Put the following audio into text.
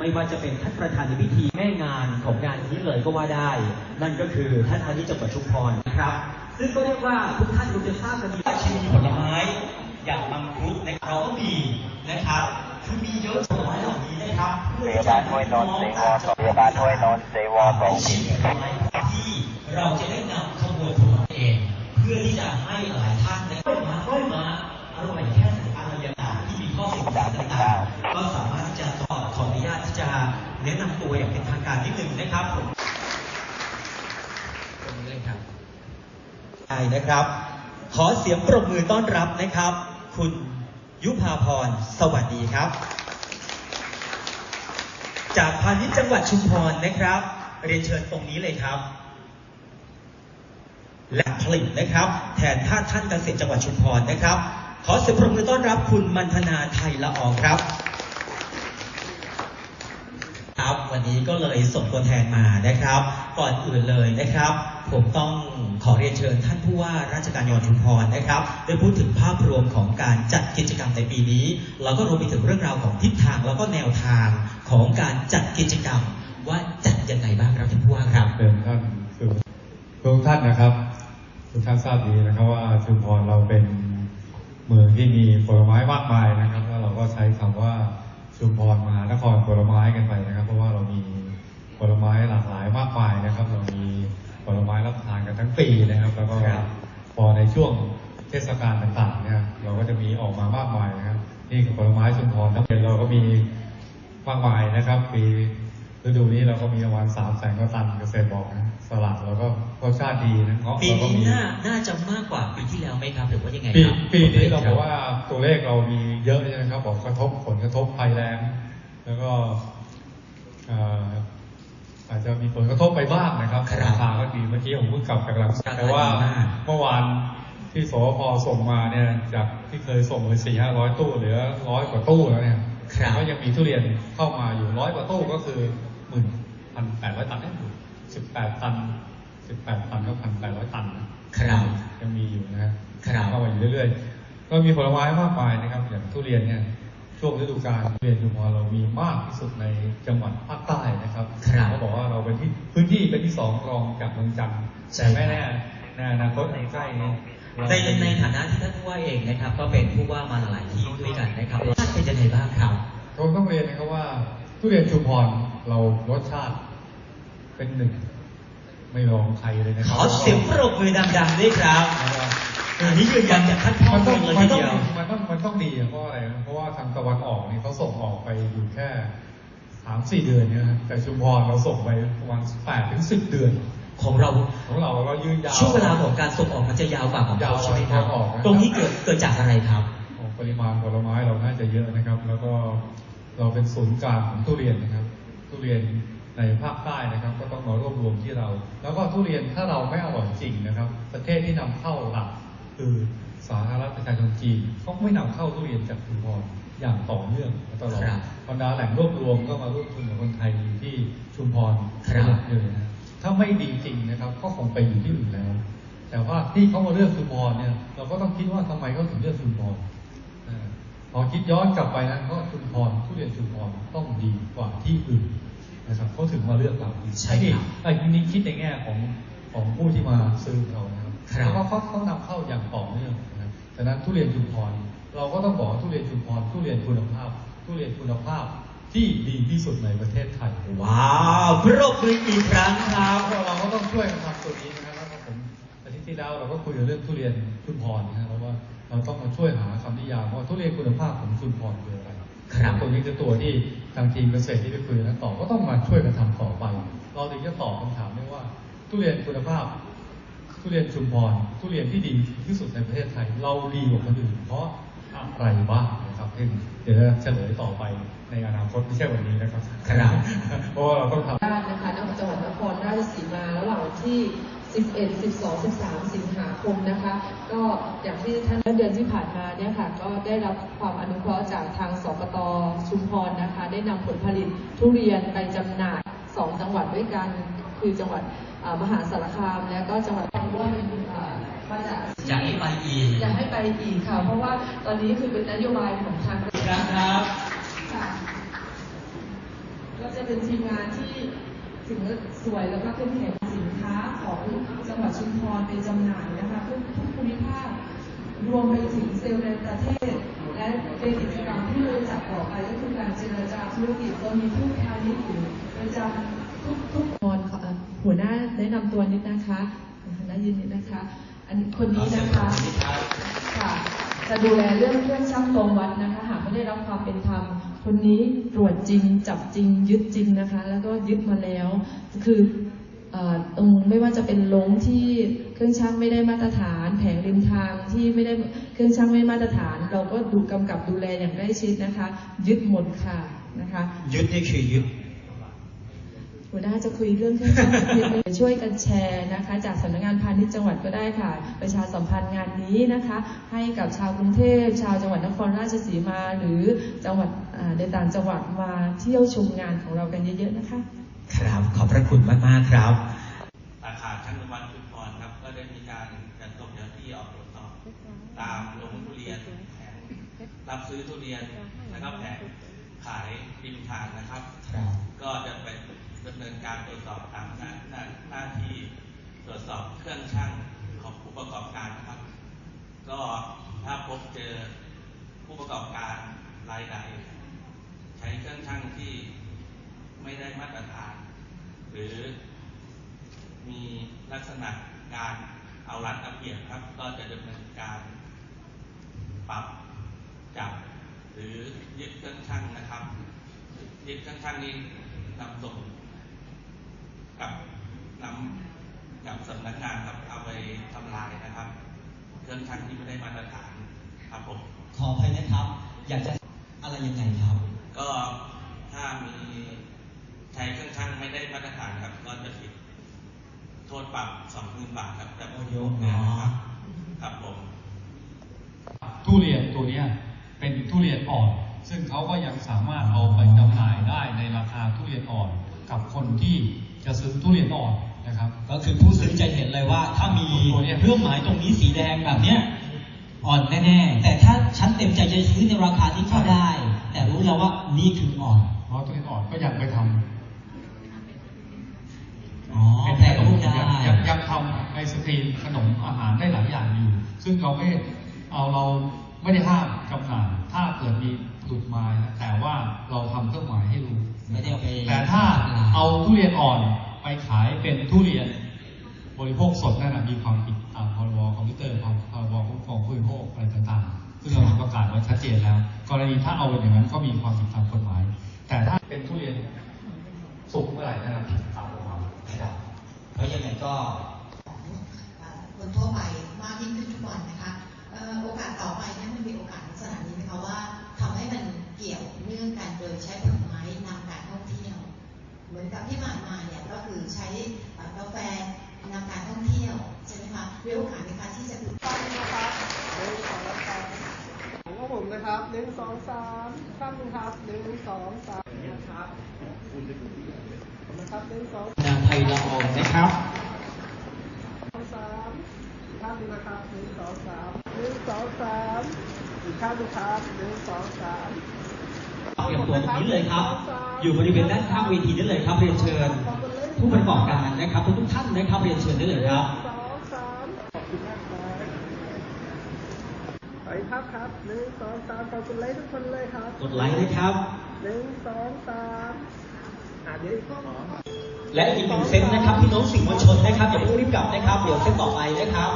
ไม่ว่าจะเป็นท่านประธานในพิธีแม่งานของงานนี้เลยก็ว่าได้ นั่นก็คือท่านพาณิชย์จังหวัดชุมพรนะครับ ซึ่งก็เรียกว่าทุกท่านคงจะทราบกันดีชิมผลไม้อย่างมังคุดนะครับเราก็มีนะครับคือมีเยอะผลไม้เหล่านี้นะครับเพื่อพที่ยาจะบาลห้วยนนท์เสวอสองพยาบาลห้วยนนท์เสวอสองชิมผลไม้ที่เราจะได้นำ ตัวอย่างเป็นทางการนิดนึงนะครับผมตรงนี้เลยครับใช่นะครับ ขอเสียงปรบมือต้อนรับนะครับ คุณยุพาพร สวัสดีครับ จากพาณิชย์จังหวัดชุมพรนะครับ เรียนเชิญตรงนี้เลยครับ และผลิตนะครับ แทนท่าท่านเกษตรจังหวัดชุมพรนะครับ ขอเสียงปรบมือต้อนรับคุณมันธนาไทยละอองครับ ครับ วันนี้ก็เลยส่งตัวแทนมานะครับ ก่อนอื่นเลยนะครับ ผมต้องขอเรียนเชิญท่านผู้ว่าราชการจังหวัดชุมพรนะครับได้พูดถึงภาพรวมของการจัดกิจกรรมในปีนี้ แล้วก็รวมไปถึงเรื่องราวของทิศทางแล้วก็แนวทางของการจัดกิจกรรม ว่าจัดยังไงบ้างครับท่านผู้ว่าครับเดินท่านสู่ทุกท่านนะครับทุกท่านทราบดีนะครับว่าชุมพรเราเป็นเมืองที่มีผลไม้มากมายนะครับแล้วเราก็ใช้คำว่า ชุมพรมหานครผลไม้กันไปนะครับ เพราะว่าเรามีผลไม้หลากหลายมากมายนะครับ เรามีผลไม้รับประทานกันทั้งปีนะครับแล้วก็ครับพอในช่วงเทศกาลต่างๆเนี่ยเราก็จะมีออกมามากมายนะครับนี่คือผลไม้ชุมพรทั้งปีเราก็มีมากมายนะครับปี ฤดูนี้เราก็มีประมาณสามแสนกว่าตันเกษตรบอกนะสลัดเราก็รสชาติดีนะเงาะปีเราก็นี้มี น่าน่าจะมากกว่าปีที่แล้วไหมครับหรือว่ายังไงปีครับปีนี้เราบอกว่าตัวเลขเรามีเยอะใช่ไหมครับบอกกระทบผลกระทบภัยแรงแล้วก็เอ่ออาจจะมีผลกระทบไปบ้างนะครับครับราคาก็ดีเมื่อกี้ผมเพิ่งกลับจากหลังราคาแต่ว่าดีมากเมื่อวานที่สวพส่งมาเนี่ยจากที่เคยส่งไปสี่ห้าร้อยตู้เหลือร้อยกว่าตู้แล้วเนี่ยครับ ก็ยังมีทุเรียนเข้ามาอยู่ร้อยกว่าตู้ก็คือ หมื่นพันแปดร้อยตันสิบแปดตันสิบแปดตันก็พันแปดร้อยตันนะครับยังมีอยู่นะฮะครับเข้ามาอยู่เรื่อยๆ ก็มีผลไม้มากมายนะครับ อย่างทุเรียนเนี่ยช่วงฤดูกาลทุเรียนชุมพรเรามีมากที่สุดในจังหวัดภาคใต้นะครับครับเขาบอกว่าเราเป็นที่พื้นที่เป็นที่สองรองจากเมืองจันทร์ใช่แต่ไม่แน่ในอนาคตอันใกล้นี้เราในในฐานะที่ท่านผู้ว่าเองนะครับ ก็เป็นผู้ว่ามาหลายที่ด้วยกันนะครับรสชาติเป็นยังไงบ้างครับผมต้องเรียนนะครับว่าทุเรียนชุมพร เรารสชาติเป็นหนึ่ง ไม่รองใครเลยนะคขรับอเสียงปรบมือดังๆด้วยครับนะครับอันนี้ยืนยันจากท่านพ่อมันต้องเลยมัทีนต้องเดียว มันต้องมันต้องดีอะเพราะอะไรนะเพราะว่าทางตะวันออกนี่เขาส่งออกไปอยู่แค่สามสี่เดือนเนี่ยนะแต่ชุมพรเราส่งไปประมาณแปดถึงสิบเดือน ของเราของเราเรายืนยาว ช่วงเวลาของการส่งออกมันจะยาวกว่าของเขายาวใช่ไหมครับกว่าของออกนะ ตรงนี้เกิดเกิดจากอะไรครับ ของปริมาณผลไม้เราน่าจะเยอะนะครับ แล้วก็เราเป็นศูนย์กลางของทุเรียนนะครับ ทุเรียนในภาคใต้นะครับ ก็ต้องมารวบรวมที่เรา แล้วก็ทุเรียนถ้าเราไม่อร่อยจริงนะครับ ประเทศที่นำเข้าหลักคือสาธารณรัฐประชาชนจีนเขาไม่นำเข้าทุเรียนจากชุมพรอย่างต่อเนื่องมาตลอดครับบรรดาแหล่งรวบรวมก็มาร่วมทุนกับคนไทยอยู่ที่ชุมพรครับเป็นหลักเลยนะถ้าไม่ดีจริงนะครับ ก็คงไปอยู่ที่อื่นแล้ว แต่ว่าที่เขามาเลือกชุมพรเนี่ยเราก็ต้องคิดว่าทำไมเขาถึงเลือกชุมพรอ่าพอคิดย้อนกลับไปนะก็ชุมพรทุเรียนชุมพรต้องดีกว่าที่อื่น นะครับเขาถึงมาเลือกเราใช่ครับไอ้นี่คิดในแง่ของของผู้ที่มาซื้อเรานะครับครับแล้วก็เขาเขานำเข้าอย่างต่อเนื่องนะครับฉะนั้นทุเรียนชุมพรเราก็ต้องบอกว่าทุเรียนชุมพรทุเรียนคุณภาพ ทุเรียนคุณภาพที่ดีที่สุดในประเทศไทย ว้าวปรบมืออีกครั้งครับเราเราก็ต้องช่วยกันทำตัวนี้นะครับแล้วก็ผมอาทิตย์ที่แล้วเราก็คุยกันเรื่องทุเรียนชุมพรนะครับ เพราะว่าเราต้องมาช่วยหาคำนิยามว่าทุเรียนคุณภาพของชุมพรคืออะไรครับตัวนี้คือตัวที่ทางทีมเกษตรที่ไปคุยกันต่อก็ต้องมาช่วยกันทำต่อไป เราถึงจะตอบคำถามได้ว่า ทุเรียนคุณภาพ ทุเรียนชุมพรทุเรียนที่ดีที่สุดในประเทศไทย เราดีกว่าคนอื่นเพราะอะไรบ้างนะครับซึ่งเดี๋ยวจะเฉลยต่อไปในอนาคตไม่ใช่วันนี้นะครับครับเพราะว่าเราต้องทำราชนะคะจังหวัดนครราชสีมาระหว่างวันที่ 11 12 13 สิงหาคมนะคะ ก็อย่างที่ท่านเมื่อเดือนที่ผ่านมาเนี่ยค่ะ ก็ได้รับความอนุเคราะห์จากทางสปตชุมพรนะคะ ได้นำผลผลิตทุเรียนไปจำหน่าย 2 จังหวัดด้วยกัน คือจังหวัดอ่ามหาสารคาม และก็จังหวัดว่าอ่ามาจากอยากให้ไปอีกอยากให้ไปอีกค่ะ เพราะว่าตอนนี้คือเป็นนโยบายของทางอีกครั้งครับค่ะเป็นทีมงานที่ถึงสวยแล้วก็เข้มแข็งสิ นค้าของจังหวัดชุมพรไปจำหน่ายนะคะทุกทุกภูมิภาครวมไปถึงเซลล์ในประเทศ และเป็นกิจกรรมที่เราจัดต่อไปก็คือการเจรจาธุรกิจเรามีผู้พาณิชย์อยู่ประจำทุกทุกคนหัวหน้าแนะนำตัวนิดนะคะหัวหน้ายืนนิดนะคะ อันคนนี้นะคะค่ะจะดูแลเรื่องเครื่องชั่งตรงวัดนะคะหากไม่ได้รับความเป็นธรรมคนนี้ตรวจจริง จับจริง ยึดจริงนะคะ แล้วก็ยึดมาแล้ว คือ ตรงไม่ว่าจะเป็นลงที่เครื่องชั่งไม่ได้มาตรฐาน แผงริมทางที่ไม่ได้เครื่องชั่งไม่มาตรฐาน เราก็ดูกำกับดูแลอย่างใกล้ชิดนะคะ ยึดหมดค่ะนะคะยึดนี่คือยึดหัวหน้าจะคุยเรื่องเครื่องจักรนิดนึงช่วยกันแชร์นะคะ จากสำนักงานพาณิชย์จังหวัดก็ได้ค่ะ ประชาสัมพันธ์งานนี้นะคะ ให้กับชาวกรุงเทพชาวจังหวัดนครราชสีมา หรือจังหวัดอ่าในต่างจังหวัดมาเที่ยวชมงานของเรากันเยอะๆนะคะครับขอบ พระคุณมากๆครับสาขาชั้นวันชุมพรครับก็ได้มีการจัดส่งเจ้าหน้าที่ออกตรวจสอบตามโรงทุเรียนแผงรับซื้อทุเรียนนะครับแผงขายริมทางนะครับครับ ก็จะไปดำเนินการตรวจสอบตามหน้าหน้าหน้าที่ตรวจสอบเครื่องช่างของผู้ประกอบการนะครับ ก็ถ้าพบเจอผู้ประกอบการรายใดใช้เครื่องช่างที่ไม่ได้มาตรฐาน หรือมีลักษณะการเอารัดเอาเปรียบครับ ก็จะดำเนินการปรับจับ หรือยึดเครื่องช่างนะครับยึดเครื่องช่างนี้นำส่งกับนำกับสำนักงานครับเอาไปทำลายนะครับ เครื่องช่างที่ไม่ได้มาตรฐานครับผมขออภัยนะครับ อยากจะอะไรยังไงครับ ก็ถ้ามีใช้เครื่องช่างไม่ได้มาตรฐานครับ ก็จะผิดโทษปรับสองหมื่นบาทครับจะ โอ้เยอะ นะ เนาะ ครับครับผม ทุเรียนตัวเนี้ยเป็นทุเรียนอ่อน ซึ่งเขาก็ยังสามารถเอาไปจำหน่ายได้ในราคาทุเรียนอ่อนกับคนที่จะซื้อทุเรียนอ่อนนะครับ ก็คือผู้ซื้อจะเห็นเลยว่า ถ้ามีตัวเนี้ยเครื่องหมายตรงนี้สีแดงแบบเนี้ยอ่อนแน่ๆแต่ถ้าฉันเต็มใจจะซื้อในราคาที่เข้าได้ แต่รู้แล้วว่านี่คืออ่อนเพราะทุเรียนอ่อนก็ยังไปทำอ๋อเป็นแปลขนรูมปได้ยังยังยังทำไอศครีมขนมอาหารได้หลายอย่างอยู่ ซึ่งเราไม่เอาเราไม่ได้ห้ามจำหน่ายถ้าเกิดมี หลุดมานะแต่ว่าเราทำเครื่องหมายให้รู้ไม่ได้เอาไปแต่ถ้าเอาทุเรียนอ่อนไปขายเป็นทุเรียน บริโภคสดนั่นนะมีความผิดตามพรบคอมพิวเตอร์ความพรบคุ้มครองผู้บริโภคอะไรต่างๆซึ่งเรามีประกาศไว้ชัดเจนแล้ว กรณีถ้าเอาอย่างนั้นก็มีความผิดตามกฎหมาย แต่ถ้าเป็นทุเรียนสุกเมื่อไหร่นั่นนะผิดตามกฎหมายครับเพราะยังไงก็คนทั่วไปมากยิ่งขึ้นทุกวันนะคะเอ่อโอกาสต่อไปเนี่ยมันมีโอกาสลักษณะนี้ไหมคะว่า นะครับหนึ่งสองสามนะครับนะครับหนึ่งสองนางไทยละอองนะครับสามข้ามนะครับหนึ่งสองสามหนึ่งสองสามอีกข้ามนะครับหนึ่งสองสามเตรียมตัวตรงนี้เลยครับ อยู่บริเวณด้านข้างเวทีได้เลยครับเรียนเชิญ ผู้ประกอบการนะครับทุกๆท่านนะครับเรียนเชิญได้เลยครับสองสามขอบคุณมากครับ ไปครับครับหนึ่งสองสามขอบคุณเลยทุกคนเลยครับกดไลค์นะครับหนึ่งสองสามอะเดี๋ยวอีกข้อและอีกหนึ่งเซตนะครับพี่น้องสื่อมวลชนนะครับอย่าเพิ่งรีบกลับนะครับ เดี๋ยวเซตต่อไปนะครับ